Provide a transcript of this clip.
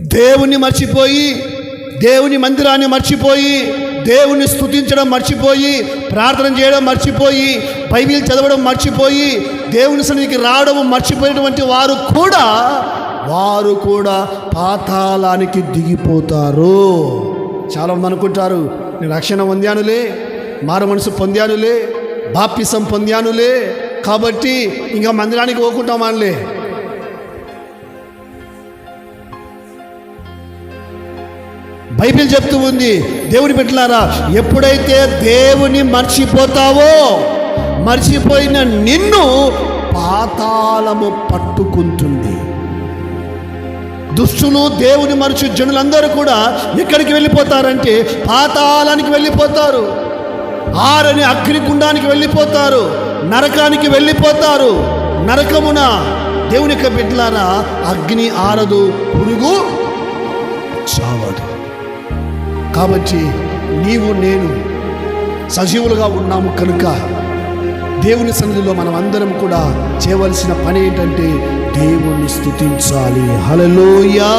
దేవుణ్ణి మర్చిపోయి దేవుని మందిరాన్ని మర్చిపోయి దేవుని స్థుతించడం మర్చిపోయి ప్రార్థన చేయడం మర్చిపోయి బైబిల్ చదవడం మర్చిపోయి దేవుని సన్నిధికి రావడం మర్చిపోయినటువంటి వారు కూడా వారు కూడా పాతాళానికి దిగిపోతారు. చాలామంది అనుకుంటారు నేను రక్షణ పొందానులే మారు మనసు పొందానులే బాప్తిసం పొందానులే కాబట్టి ఇంకా మందిరానికి పోకుంటామానులే బైబిల్ చెప్తూ ఉంది. దేవుని పెట్టినారా ఎప్పుడైతే దేవుని మర్చిపోతావో మర్చిపోయిన నిన్ను పాతాళము పట్టుకుంటుంది. దుష్టులు దేవుని మరచు జనులందరూ కూడా ఎక్కడికి వెళ్ళిపోతారంటే పాతాళానికి వెళ్ళిపోతారు. ఆరని అగ్నిగుండానికి వెళ్ళిపోతారు. నరకానికి వెళ్ళిపోతారు. నరకమున దేవుని యొక్క బిడ్డలారా అగ్ని ఆరదు పురుగు చావదు. కాబట్టి నీవు నేను సజీవులుగా ఉన్నాము కనుక దేవుని సన్నిధిలో మనం అందరం కూడా చేయవలసిన పని ఏంటంటే దేవుణ్ణి స్థుతించాలి హల్లెలూయా!